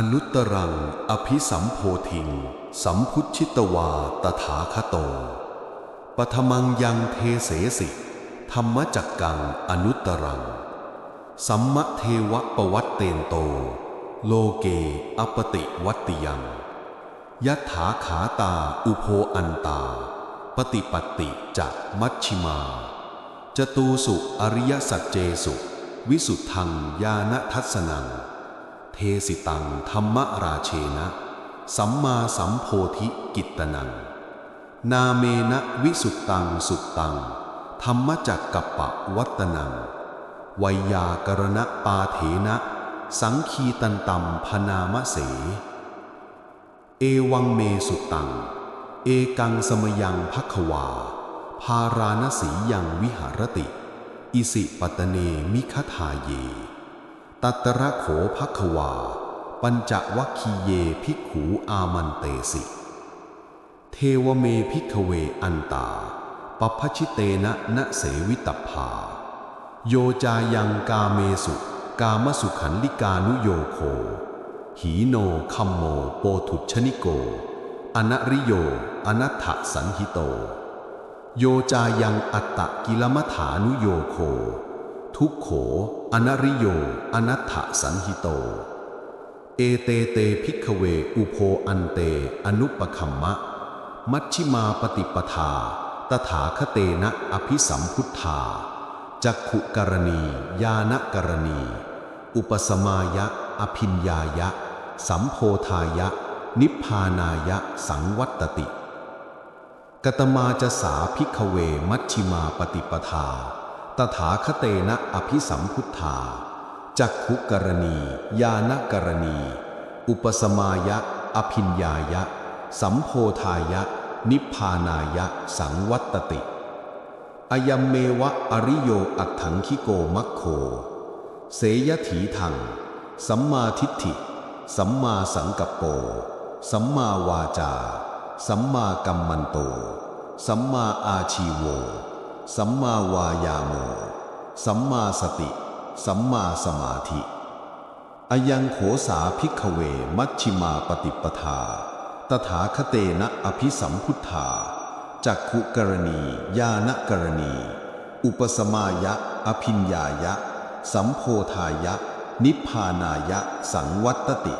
อนุตตรัง อภิสัมโพธิง สัมพุทชิตวาตถาคโต ปทมังยังเทเสสิ ธรรมจักกังอนุตตรัง สัมมะเทวะปวัตเตนโต โลเกอปติวัติยังยัถาขาตาอุโพอันตา ปฏิปติจะมัชชิมาจตูสุอริยสัจเจสุ วิสุทธังญาณทัสนัง เทสิตังธรรมราเชนะ สัมมาสัมโพธิกิตตนัง นาเมนะวิสุตตังสุตตัง ธรรมจักกัปปะวัตตนังวัยยากรณปาเถนะ สังคีตันตัมพนามเส เอวังเมสุตัง เอกังสมยังพักวา พาราณสียังวิหารติ อิสิปตเนมิคทาเย ตัตระโขพักวา ปัญจวัคคีเยภิกขูอามันเตสิ เทวเมพิกเวอันตาปพชิเตนะนะเสวิตพาโยจายังกาเมสุ กามสุขันลิกานุโยโค หีโนคัมโมโปถุชนิโก อนริโย อนัตถสันหิโต โยจายังอัตตะกิลมัฐานุโยโค ทุกโข อนริโย อนัตถสันหิโต เอเตเตพิกเว อุโพอันเต อนุปคัมมะ มัชชิมาปฏิปทา ตถาคเตนะอภิสัมพุทธา จักขุกรณี ญาณกรณี อุปสมายะ อภิญญายะ สัมโพธายะ นิพพานายะ สังวัตติ กตมาจะสาพิกเว มัชชิมาปฏิปทา ตถาคเตนะอภิสัมพุทธา จักขุกรณี ญาณกรณี อุปสมายะ อภิญญายะ สัมโพธายะ นิพพานายะ สังวัตติ อยัมเมวะอริโยอัตถังคิโกมัคโค เสยถีทัง สัมมาทิฏฐิ สัมมาสังกัปโป สัมมาวาจา สัมมากัมมันโต สัมมาอาชีโว สัมมาวายาโม สัมมาสติ สัมมาสมาธิอยังโขสาพิกเว มัชชิมาปฏิปทา ตถาคเตนะอภิสัมพุทธา จักขุกรณีญาณกรณี อุปสมายะ อภิญญายะ สัมโพธายะ นิพพานายะ สังวัตติ